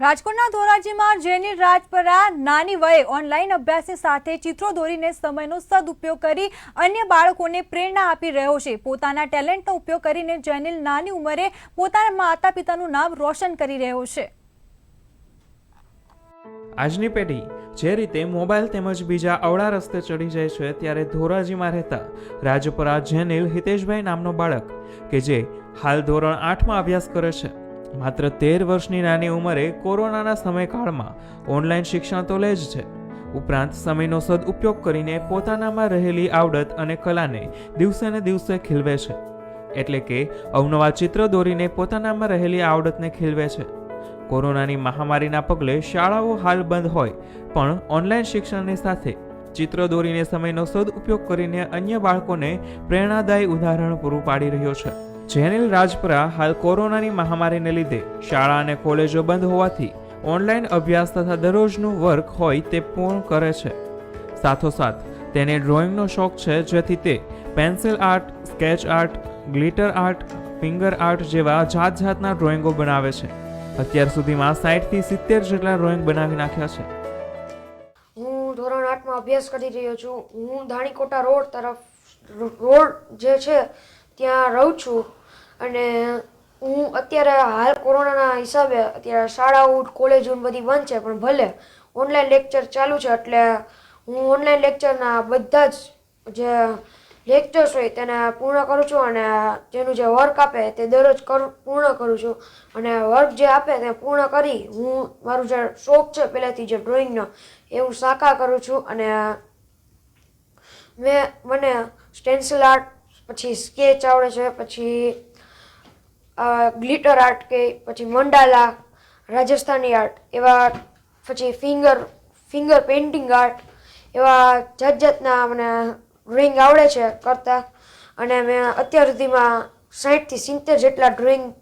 રાજકોટના ધોરાજીમાં જેની રાજપરા નાની વયે ઓનલાઈન અભ્યાસની સાથે ચિત્રો દોરીને સમયનો સદુપયોગ કરી અન્ય બાળકોને પ્રેરણા આપી રહ્યો છે. પોતાના ટેલેન્ટનો ઉપયોગ કરીને જેનિલ નાની ઉંમરે પોતાના માતા પિતાનું નામ રોશન કરી રહ્યો છે. આજની પેઢી જે રીતે મોબાઈલ તેમજ બીજા અવળા રસ્તે ચડી જાય છે ત્યારે ધોરાજીમાં રહેતા રાજપરા જેનિલ હિતેશભાઈ નામનો બાળક કે જે હાલ ધોરણ આઠમાં અભ્યાસ કરે છે. માત્ર તેર વર્ષની નાની ઉંમરે કોરોનાના સમયકાળમાં ઓનલાઈન શિક્ષણ તો લે જ છે. ઉપરાંત સમયનો સદઉપયોગ કરીને પોતાનામાં રહેલી આવડત અને કલાને દિવસે ને દિવસે ખીલવે છે. એટલે કે અવનવા ચિત્ર દોરીને પોતાનામાં રહેલી આવડતને ખીલવે છે. કોરોનાની મહામારીના પગલે શાળાઓ હાલ બંધ હોય, પણ ઓનલાઈન શિક્ષણની સાથે ચિત્ર દોરીને સમયનો સદુપયોગ કરીને અન્ય બાળકોને પ્રેરણાદાયી ઉદાહરણ પૂરું પાડી રહ્યો છે. જેનિલ રાજપરા હાલ કોરોનાની મહામારીને લીધે શાળા અને કોલેજો બંધ હોવાથી ઓનલાઈન અભ્યાસ તથા દરરોજનું વર્ક હોય તે પૂર્ણ કરે છે. સાથોસાથ, તેને ડ્રોઈંગનો શોખ છે, જેથી તે pencil art, sketch art, glitter art, finger art જેવા જાત જાતના ડ્રોઈંગો બનાવે છે. અત્યાર સુધીમાં સાઠથી સિત્તેર જેટલા ડ્રોઈંગ બનાવી નાખ્યા છે. હું ધોરણ આઠમાં અભ્યાસ કરી રહ્યો છું. હું ધાણીકોટા રોડ તરફ રોડ જે છે, ત્યાં રહું છું. અને હું અત્યારે હાલ કોરોનાના હિસાબે અત્યારે શાળાઓ કોલેજો બધી બંધ છે, પણ ભલે ઓનલાઈન લેક્ચર ચાલુ છે, એટલે હું ઓનલાઈન લેક્ચરના બધા જ જે લેક્ચર્સ હોય તેને પૂર્ણ કરું છું અને જેનું જે વર્ક આપે તે દરરોજ કર, પૂર્ણ કરું છું. અને વર્ક જે આપે તે પૂર્ણ કરી હું મારું જે શોખ છે પહેલાંથી જે ડ્રોઈંગનો એ હું સાકાર કરું છું. અને મેં મને સ્ટેન્સિલ આર્ટ પછી સ્કેચ આવડે છે, પછી ગ્લિટર આર્ટ કે પછી મંડાલા રાજસ્થાની આર્ટ એવા પછી ફિંગર ફિંગર પેઇન્ટિંગ આર્ટ એવા જાત જાતના મને ડ્રોઈંગ આવડે છે કરતા. અને મેં અત્યાર સુધીમાં સાઠથી સિત્તેર જેટલા ડ્રોઈંગ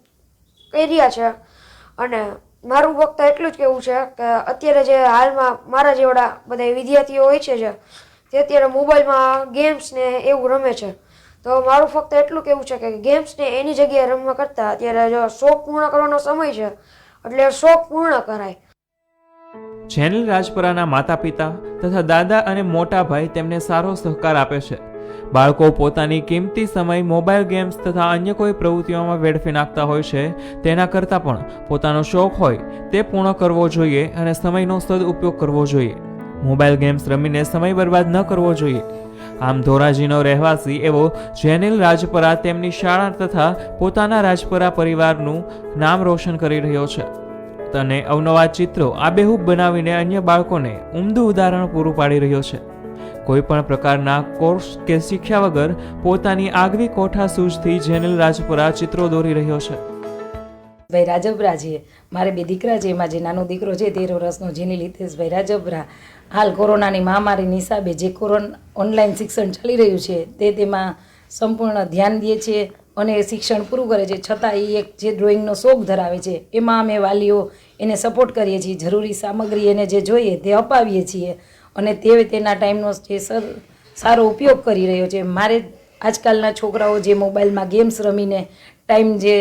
કર્યા છે. અને મારું વખત એટલું જ કહેવું છે કે અત્યારે જે હાલમાં મારા જેવડા બધા વિદ્યાર્થીઓ હોય છે જે, તે અત્યારે મોબાઈલમાં ગેમ્સ ને એવું રમે છે. તો મારું ફક્ત એટલું કહેવું છે કે ગેમ્સને એની જગ્યાએ રમવા કરતાં અત્યારે જો શોખ પૂર્ણ કરવાનો સમય છે, એટલે શોખ પૂર્ણ કરાય. જેનિલ રાજપરાના માતા પિતા તથા દાદા અને મોટા ભાઈ તેમને સારો સહકાર આપે છે. બાળકો પોતાની કિંમતી સમય મોબાઈલ ગેમ્સ તથા અન્ય કોઈ પ્રવૃત્તિઓમાં વેડફી નાખતા હોય છે, તેના કરતાં પણ પોતાનો શોખ હોય તે પૂર્ણ કરવો જોઈએ અને સમયનો સદઉપયોગ કરવો જોઈએ. મોબાઈલ ગેમ્સ રમીને સમય બરબાદ ન કરવો જોઈએ. આમ ધોરાજીનો રહેવાસી એવો જેનિલ રાજપરા તેમની શાળા તથા પોતાના રાજપરા પરિવારનું નામ રોશન કરી રહ્યો છે. અને અવનવા ચિત્રો આબેહૂબ બનાવીને અન્ય બાળકોને ઉમદું ઉદાહરણ પૂરું પાડી રહ્યો છે. કોઈ પણ પ્રકારના કોર્સ કે શીખ્યા વગર પોતાની આગવી કોઠા સૂઝથી જેનિલ રાજપરા ચિત્રો દોરી રહ્યો છે. ભાઈ રાજબરા છે, મારે બે દીકરા છે, એમાં જે નાનો દીકરો છે તેર વર્ષનો જેની લીધેશભાઈ રાજબરા હાલ કોરોનાની મહામારીની હિસાબે જે કોરોના ઓનલાઈન શિક્ષણ ચાલી રહ્યું છે, તે તેમાં સંપૂર્ણ ધ્યાન દે છે અને શિક્ષણ પૂરું કરે છે. છતાં એ એક જે ડ્રોઈંગનો શોખ ધરાવે છે, એમાં અમે વાલીઓ એને સપોર્ટ કરીએ છીએ, જરૂરી સામગ્રી એને જે જોઈએ તે અપાવીએ છીએ અને તે તેના ટાઈમનો જે સર સારો ઉપયોગ કરી રહ્યો છે. મારે આજકાલના છોકરાઓ જે મોબાઈલમાં ગેમ્સ રમીને ટાઈમ જે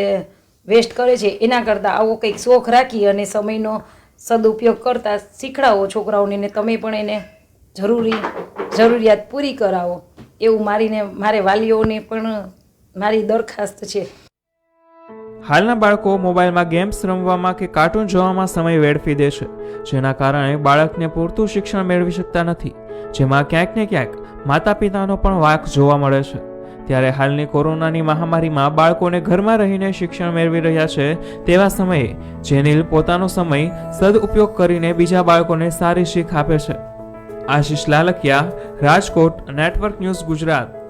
વેસ્ટ કરે છે. એના કરતાં આવો કંઈક શોખ રાખી અને સમયનો સદુપયોગ કરતા શીખડાવો છોકરાઓને ને તમે પણ એને જરૂરી જરૂરિયાત પૂરી કરાવો. એવું મારીને મારે વાલીઓને પણ મારી દરખાસ્ત છે. હાલના બાળકો મોબાઈલમાં ગેમ્સ રમવામાં કે કાર્ટૂન જોવામાં સમય વેડફી દે છે. જેના કારણે બાળકને પૂરતું શિક્ષણ મેળવી શકતા નથી. જેમાં ક્યાંક ને ક્યાંક માતા પિતાનો પણ વાંક જોવા મળે છે. ત્યારે હાલની કોરોનાની મહામારીમાં બાળકોને ઘરમાં રહીને શિક્ષણ મેળવી રહ્યા છે, તેવા સમયે જેનિલ પોતાનો સમય સદઉપયોગ કરીને બીજા બાળકોને સારી શીખ આપે છે. Ashish Lalkiya, Rajkot network news Gujarat.